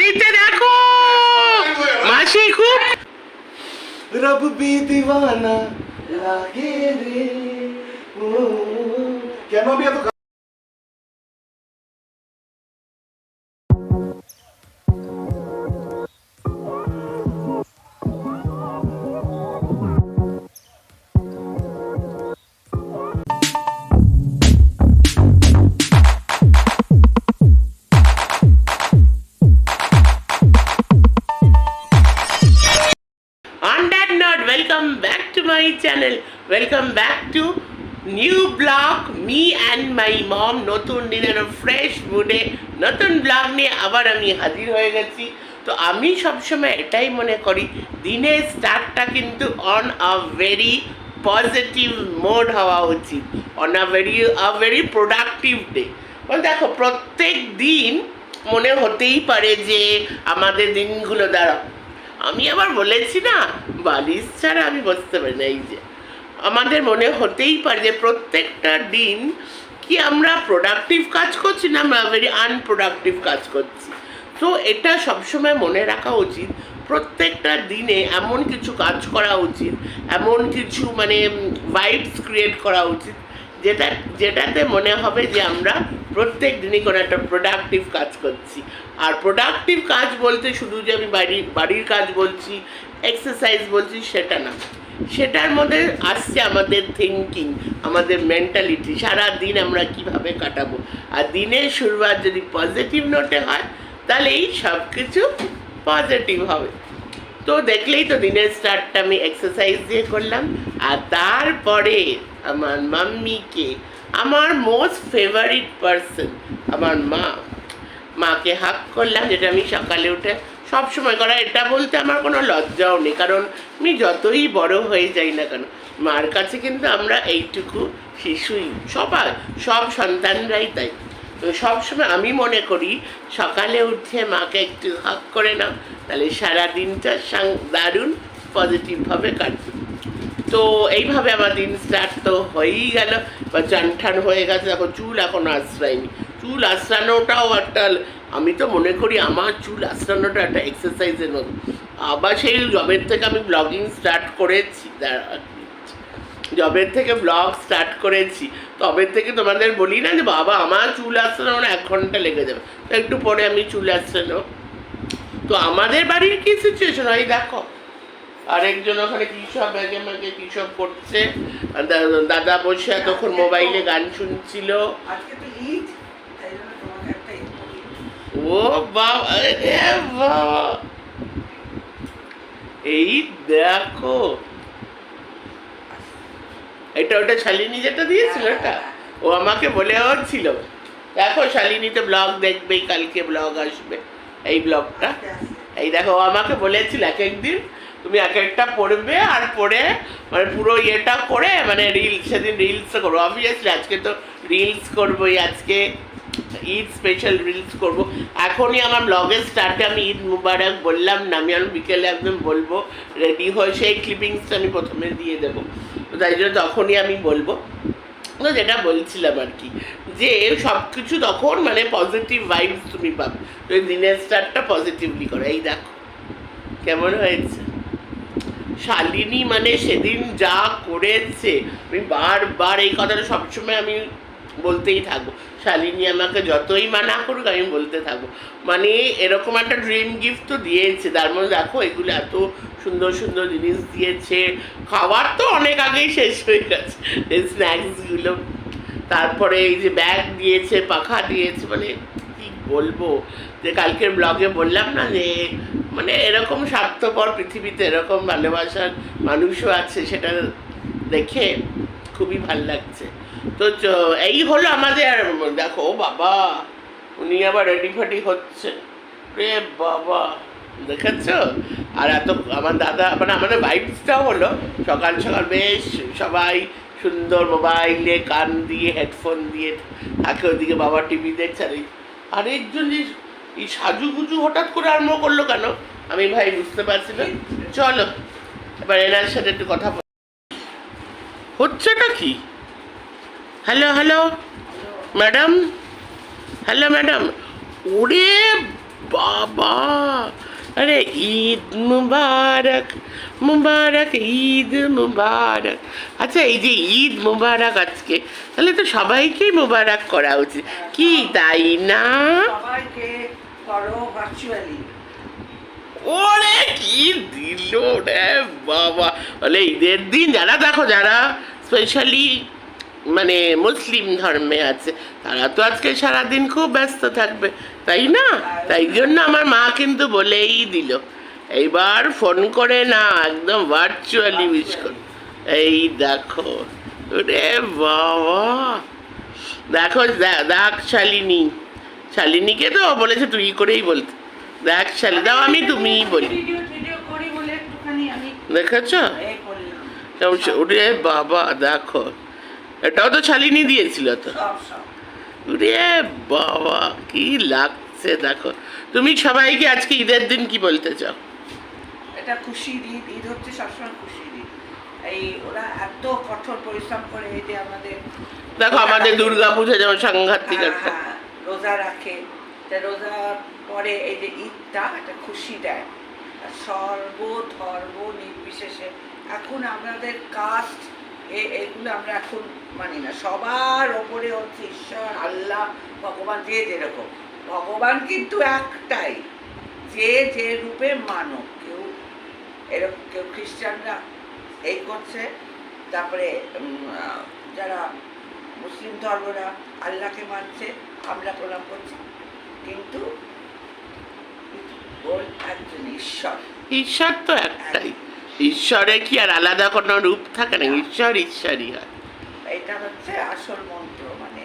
বাড়িতে দেখো। মাসি খুব রব বি দিওয়ানা লাগে রে। ও কেন আমি এত channel. Welcome back to new blog. Me and my mom, নতুন দিনের ফ্রেশ মুডে নতুন ব্লগ নিয়ে আবার আমি হাজির হয়ে গেছি। তো আমি সবসময় এটাই মনে করি, দিনের স্টার্টটা কিন্তু on a very positive mode হওয়া উচিত। On a very a very productive day দেখো, প্রত্যেক দিন মনে হতেই পারে যে আমাদের দিনগুলো দ্বারা আমি আবার বলেছি না, বালিশ ছাড়া আমি বসতে পারি না, এই যে। আমাদের মনে হতেই পারে যে প্রত্যেকটা দিন কি আমরা প্রোডাক্টিভ কাজ করছি না আমরা ভেরি আনপ্রোডাক্টিভ কাজ করছি। তো এটা সবসময় মনে রাখা উচিত। প্রত্যেকটা দিনে এমন কিছু কাজ করা উচিত, এমন কিছু মানে ভাইবস ক্রিয়েট করা উচিত, যেটা, যেটাতে মনে হবে যে আমরা প্রত্যেক দিনই কোনো একটা প্রোডাক্টিভ কাজ করছি। আর প্রোডাক্টিভ কাজ বলতে শুধু যে আমি বাড়ি, বাড়ির কাজ বলছি এক্সারসাইজ বলছি, সেটা না। সেটার মধ্যে আসছে আমাদের থিঙ্কিং আমাদের মেন্টালিটি সারা দিন আমরা কীভাবে কাটাবো? আর দিনের শুরুয়াত যদি পজিটিভ নোটে হয়, তাহলে এই সব কিছু পজিটিভ হবে। তো দেখলেই তো দিনের স্টার্টটা আমি এক্সারসাইজ দিয়ে করলাম। আর তারপরে আমার মাম্মিকে, আমার মোস্ট ফেভারিট পারসন আমার মা, মাকে হাক করলাম, যেটা আমি সকালে উঠে সব সময় করা, এটা বলতে আমার কোনো লজ্জাও নেই। কারণ আমি যতই বড় হয়ে যাই না কেন, মার কাছে কিন্তু আমরা এইটুকু শিশুই, সবাই, সব সন্তানরাই তাই। তো সবসময় আমি মনে করি, সকালে উঠে মাকে একটু হাক করে নাও, তাহলে সারা দিনটা দারুণ পজিটিভভাবে কাটবে। তো এইভাবে আমার দিন স্টার্ট তো হয়েই গেল, বা চানঠান হয়ে গেছে, দেখো চুল এখনও আশ্রয়নি। চুল আশ্রানোটাও একটা আমি তো মনে করি আমার চুল আশ্রানোটা একটা এক্সারসাইজের মতো। আবার সেই জবের থেকে আমি ব্লগিং স্টার্ট করেছি। জবের থেকে ব্লগ স্টার্ট করেছি। তবে থেকে তোমাদের বলি না যে বাবা আমার চুল আসতে মানে এক ঘণ্টা লেগে যাবে। তো একটু পরে আমি চুল আসতে তো আমাদের বাড়ির কি সিচুয়েশন হয় দেখো আরেকজন ওখানে কী সব ব্যাগে ম্যাগে কী সব করছে? দাদা বসে এতক্ষণ মোবাইলে গান শুনছিল। আজকে তো ঈদ। ও বাবা এই দেখো। এটা ওটা শালিনী যেটা দিয়েছিল, এটা? ও আমাকে বলে ছিল দেখো শালিনীতে ব্লগ দেখবেই কালকে ব্লগ আসবে। এই ব্লগটা। এই দেখো, ও আমাকে বলেছিল এক একদিন তুমি এক একটা পড়বে আর পড়ে মানে পুরো ইয়েটা করে মানে রিল সেদিন রিলস করব অবভিয়াসলি আজকে তো রিলস করবোই, আজকে ঈদ স্পেশাল রিলস করব। এখনই আমার ব্লগের স্টার্টে আমি ঈদ মুবারক বললাম না, আমি আমি বিকেলে একদম বলব রেডি হয়ে সেই ক্লিপিংসটা আমি প্রথমে দিয়ে দেবো। তাই জন্য তখনই আমি বলব। তো যেটা বলছিলাম আর কি, যে সব কিছু তখন মানে পজিটিভ ভাইবস তুমি পাবে। তো দিনের স্টার্টটা পজিটিভলি করো। এই দেখো, কেমন হয়েছে? শালিনী মানে সেদিন যা করেছে, আমি বারবার এই কথাটা সবসময় আমি বলতেই থাকব। শালিনী আমাকে যতই মানা করুক, আমি বলতে থাকব। মানে এরকম একটা ড্রিম গিফট তো দিয়েছে। তার মধ্যে দেখো, এগুলো এত সুন্দর সুন্দর জিনিস দিয়েছে। খাবার তো অনেক আগেই শেষ হয়ে গেছে। এই স্ন্যাক্সগুলো তারপরে এই যে ব্যাগ দিয়েছে, পাখা দিয়েছে মানে কি বলব? যে কালকের ব্লগে বললাম না যে মানে এরকম স্বার্থপর পৃথিবীতে এরকম ভালোবাসার মানুষও আছে, সেটা দেখে খুবই ভালো লাগছে। তো এই হলো আমাদের দেখো, বাবা, উনি আবার রেডি ফাডি হচ্ছে। রে বাবা, দেখেছ? আর এত, আমার দাদা মানে আমাদের ভাইবসটাও হলো, সকাল সকাল বেশ সবাই সুন্দর মোবাইলে কান দিয়ে হেডফোন দিয়ে থাকে, ওদিকে বাবা টিভি দেখছে, আর আরেকজন এই সাজুগুজু হঠাৎ করে আরম্ভ করল কেন? আমি ভাই বুঝতে পারছি না। চলো, এবার এনার সাথে একটু কথা হচ্ছেটা কি? Hello hello madam hello madam ওরে বাবা। আরে ঈদ মুবারক মুবারক ঈদ মুবারক। আচ্ছা এই যে ঈদ মুবারক আজকে তাহলে তো সবাইকেই মুবারক করা উচিত। কি তাই না? ওরে কি দিল রে বাবা। বলে ঈদের দিন যারা দেখো যারা স্পেশালি মানে মুসলিম ধর্মে আছে তারা তো আজকে সারাদিন খুব ব্যস্ত থাকবে তাই না? তাই জন্য আমার মা কিন্তু বলেই দিল এইবার ফোন করে না একদম ভার্চুয়ালি উইশ কর। এই দেখো রে বাবা। দেখো দেখ শালিনী শালিনীকে তো বলেছে তুই করেই বলতে দেখ শালি দাও আমি তুমিই বলি। দেখেছ? ওরে বাবা দেখো এটাও তো শালিনী দিয়েছিল তো। রে বাবা কি লাগছে দেখো। তুমি সবাইকে আজকে ঈদের দিন কি বলতে চাও? এটা খুশি ঈদ ঈদ হচ্ছে সবসময় খুশি ঈদ। এই ওরা এত কঠোর পরিশ্রম করে এই যে আমাদের দেখো আমাদের দুর্গা পুজো যেমন সাংঘাতিক হ্যাঁ, একটা। হ্যাঁ, রোজা রাখে। তা রোজা পরে এই যে ঈদটা একটা খুশি দেয়। আর সর্বধর্ম নির্বিশেষে। এখন আমাদের কাস্ট এগুলো আমরা এখন মানি না। সবার ওপরে হচ্ছে ঈশ্বর, আল্লাহ, ভগবান, যে যেরকম। ভগবান কিন্তু একটাই। যে যে রূপে মানব। কেউ এরকম, কেউ খ্রিস্টানরা এই করছে। তারপরে যারা মুসলিম ধর্মরা আল্লাহকে মানছে, আমরা প্রণাম করছি। কিন্তু ওর একজন ঈশ্বর। ঈশ্বর তো একটাই। ঈশ্বরে কি আর আলাদা কোনো রূপ থাকে না? ঈশ্বর ঈশ্বরই হয়। এটা হচ্ছে আসল মন্ত্র মানে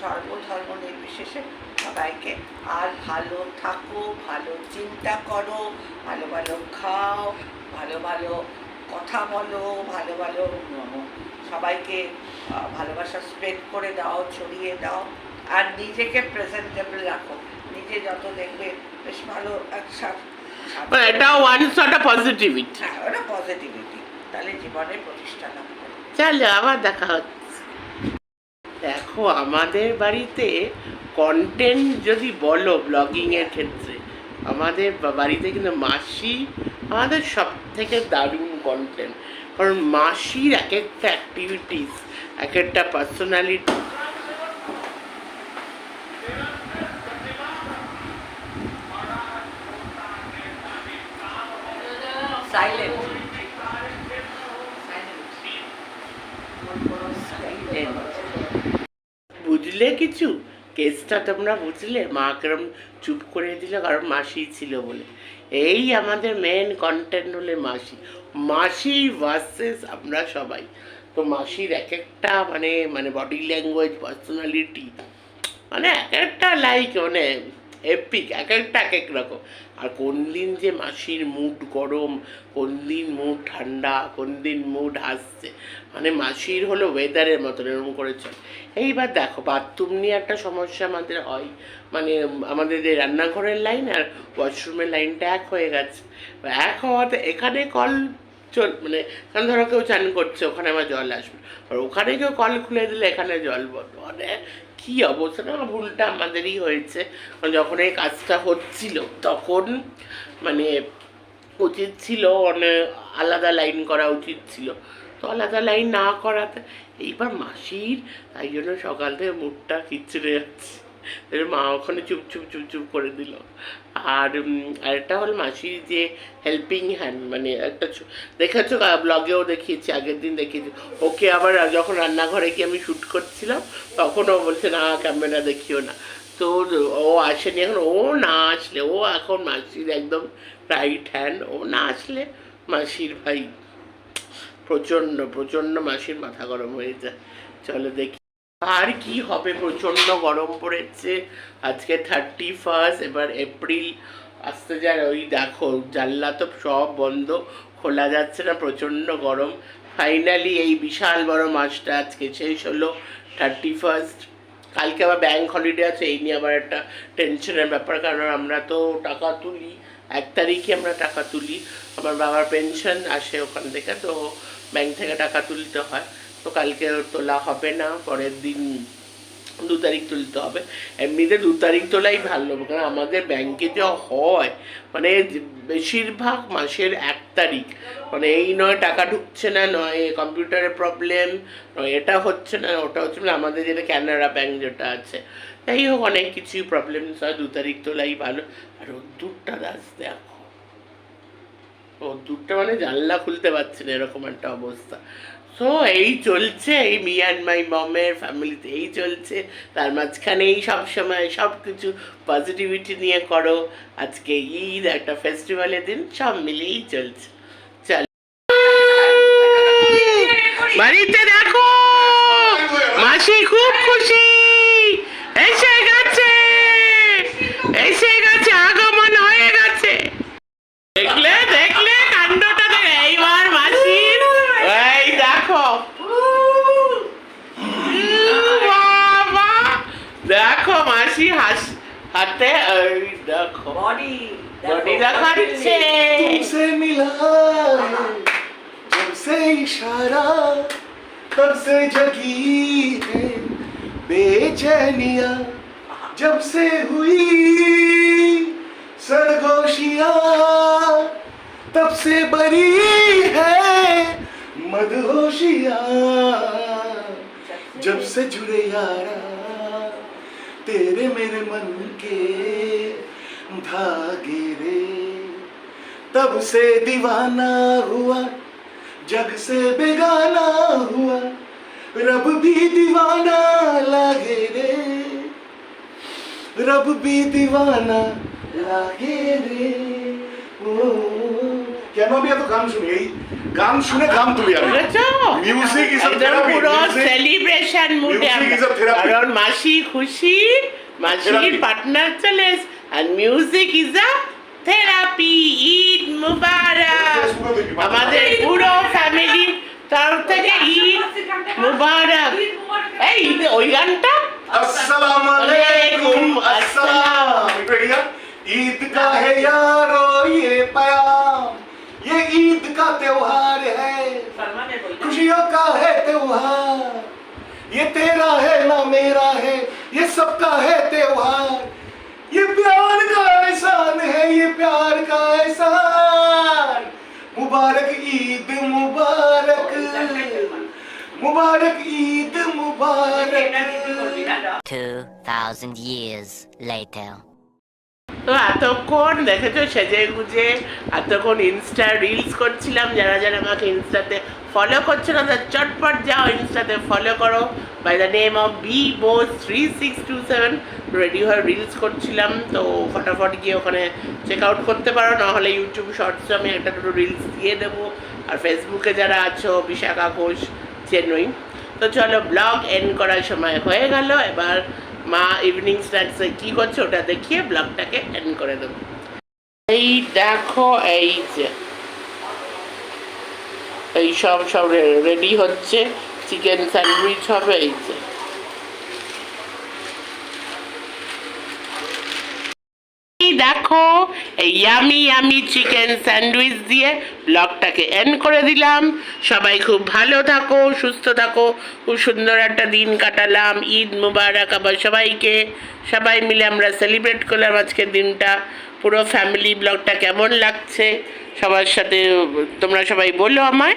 সর্বধর্ম নির্বিশেষে সবাইকে আর ভালো থাকো, ভালো চিন্তা করো, ভালো ভালো খাও, ভালো ভালো কথা বলো, ভালো ভালো সবাইকে ভালোবাসা স্প্রেড করে দাও, ছড়িয়ে দাও, আর নিজেকে প্রেজেন্টেবল রাখো। নিজে যত দেখবে, বেশ ভালো একসাথে এটা ওয়ান সর্ট অফ পজিটিভিটি হ্যাঁ ওটা পজিটিভিটি তাহলে জীবনে প্রতিষ্ঠা চলো আবার দেখা হচ্ছে। দেখো আমাদের বাড়িতে কন্টেন্ট যদি বলো ব্লগিং এর ক্ষেত্রে আমাদের বাড়িতে কিন্তু মাসি আমাদের সব থেকে দারুণ কন্টেন্ট কারণ মাসির এক একটা অ্যাক্টিভিটিস এক একটা পার্সোনালিটি বুঝলে কিছু? কেসটা তোমরা বুঝলে? মা কেরম চুপ করে দিল, কারণ মাসি ছিল বলে। এই আমাদের মেন কন্টেন্ট হলে মাসি। মাসি ভার্সেস আমরা সবাই। তো মাসির এক একটা মানে মানে বডি ল্যাঙ্গুয়েজ পার্সোনালিটি মানে এক একটা লাইক মানে এপিক এক একটা এক এক রকম। আর কোন দিন যে মাসির মুড গরম, কোন দিন মুড ঠান্ডা, কোন দিন মুড হাসছে মানে মাসির হলো ওয়েদারের মতন এরকম করে চলে। এইবার দেখো বাথরুম নিয়ে একটা সমস্যা আমাদের হয়। মানে আমাদের যে রান্নাঘরের লাইন আর ওয়াশরুমের লাইনটা এক হয়ে গেছে। এক হওয়াতে এখানে কল চল মানে কারণ ধরো কেউ চান করছে, ওখানে আমার জল আসবে। আর ওখানে কেউ কল খুলে দিলে এখানে জল বন্ধ। মানে কী অবস্থা না, ভুলটা আমাদেরই হয়েছে। যখন এই কাজটা হচ্ছিল, তখন মানে উচিত ছিল মানে আলাদা লাইন করা উচিত ছিল। তো আলাদা লাইন না করাতে, এইবার মাসির, তাই জন্য সকাল থেকে মুখটা খিচড়ে যাচ্ছে। মা ওখানে চুপ চুপ চুপ চুপ করে দিল। আর আরেকটা হল মাসির যে হেল্পিং হ্যান্ড মানে একটা ছো- দেখেছ ব্লগেও দেখিয়েছি, আগের দিন দেখিয়েছি। ওকে আবার যখন রান্নাঘরে গিয়ে আমি শ্যুট করছিলাম, তখন ও বলছে, না ক্যামেরা দেখিও না। তো ও আসেনি এখন, ও না আসলে, ও এখন মাসির একদম রাইট হ্যান্ড ও না আসলে মাসির ভাই। প্রচণ্ড প্রচণ্ড মাসির মাথা গরম হয়ে যায়। চলো দেখি। আর কি হবে? প্রচণ্ড গরম পড়েছে। আজকে থার্টি ফার্স্ট এবার এপ্রিল আসতে যায়। ওই দেখো, জানলা তো সব বন্ধ, খোলা যাচ্ছে না, প্রচণ্ড গরম। ফাইনালি এই বিশাল বড় মাসটা আজকে শেষ হলো থার্টি ফার্স্ট কালকে আবার ব্যাঙ্ক হলিডে আছে, এই নিয়ে আবার একটা টেনশনের ব্যাপার, কারণ আমরা তো টাকা তুলি। এক তারিখে আমরা টাকা তুলি। আমার বাবার পেনশন আসে ওখান থেকে, তো ব্যাংক থেকে টাকা তুলতে হয়। তো কালকে তোলা হবে না, পরের দিন দু তারিখ তুলতে হবে। এমনিতে দু তারিখ তোলাই ভালো, কারণ আমাদের ব্যাংকে যা হয় মানে বেশিরভাগ মাসের এক তারিখ মানে এই নয় টাকা ঢুকছে না, নয় কম্পিউটারের প্রবলেম নয় এটা হচ্ছে না, ওটা হচ্ছে না, আমাদের যেটা ক্যানারা ব্যাংক যেটা আছে। তাই হোক, অনেক কিছুই প্রবলেম হয় দু তারিখ তোলাই ভালো। আর রোদ্দুরটা দাস দেখো রোদ্দুরটা মানে জানলা খুলতে পারছে না, এরকম একটা অবস্থা। সো এই চলছে এই মি অ্যান্ড মাই মমের ফ্যামিলিতে এই চলছে। তার মাঝখানে এই সবসময় সব কিছু পজিটিভিটি নিয়ে করো। আজকে ঈদ একটা ফেস্টিভ্যালের দিন সব মিলিয়েই চলছে। চল। বাড়িতে দেখো মাসি হাস হাতে এই দেখো বডি বডি দেখাচ্ছে तुमसे मिला जब से इशारा तब से जगी है बेचैनिया जब से हुई सरगोशिया तब से बरी है मदहोशिया जब से जुड़े यारा तेरे मेरे मन के धागे रे। तब से दीवाना हुआ, जग से बेगाना हुआ, रब भी दीवाना लागे रे। रब भी दीवाना लागे रे। ও কেন আমি এত গান শুনি? এই গান শুনে গান তুলি আমি। মিউজিক ইজ আ থেরাপি পুরো সেলিব্রেশন মুডে কারণ মাসি খুশি মাসির পার্টনার চলে আর music is a therapy Eid মুবারক। আমাদের পুরো ফ্যামিলি তার থেকে আচ্ছা, আচ্ছা, আচ্ছা, ঈদ মুবারক। এই ওই গানটা? আসসালামু আলাইকুম আসসালাম। ঈদ কা হে ইয়ারো त्योहार है। खुशियों का है त्योहार। ये तेरा है ना मेरा है ये सबका है त्योहार। ये प्यार का एहसान है ये प्यार का एहसान। मुबारक ईद मुबारक। मुबारक ईद मुबारक। 2,000 years later. তো এতক্ষণ দেখেছ সেজে গুজে, এতক্ষণ ইনস্টা রিলস করছিলাম, যারা যারা আমাকে ইনস্টাতে ফলো করছে না, তারা চটপট যাও ইনস্টাতে ফলো করো। By the name of B Bose three six two seven ready হয়ে রিলস করছিলাম, তো ফটাফট গিয়ে ওখানে চেক আউট করতে পারো, নাহলে ইউটিউব শর্টসে আমি একটা দুটো রিলস দিয়ে দেবো। আর ফেসবুকে যারা আছো, বিশাখা ঘোষ চেন্নই তো চলো ব্লগ এন্ড করার সময় হয়ে গেল, এবার মা ইভিনিং স্ন্যাক্সে কি করছে ওটা দেখিয়ে ব্লগটাকে এন্ড করে দেবো। এই দেখো, এই যে। এই সব সব রেডি হচ্ছে। চিকেন স্যান্ডউইচ হবে, এই যে। দেখো, এই ইয়ামি ইয়ামি চিকেন স্যান্ডউইচ দিয়ে ব্লগটাকে এন্ড করে দিলাম। সবাই খুব ভালো থাকো, সুস্থ থাকো। খুব সুন্দর একটা দিন কাটালাম। ঈদ মুবারক আবার সবাইকে। সবাই মিলে আমরা সেলিব্রেট করলাম আজকের দিনটা। পুরো ফ্যামিলি ব্লগটা কেমন লাগছে? সবার সাথে, তোমরা সবাই বলো আমায়।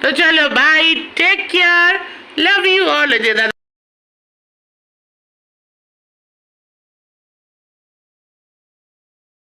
তো চলো bye take care love you all যে দাদা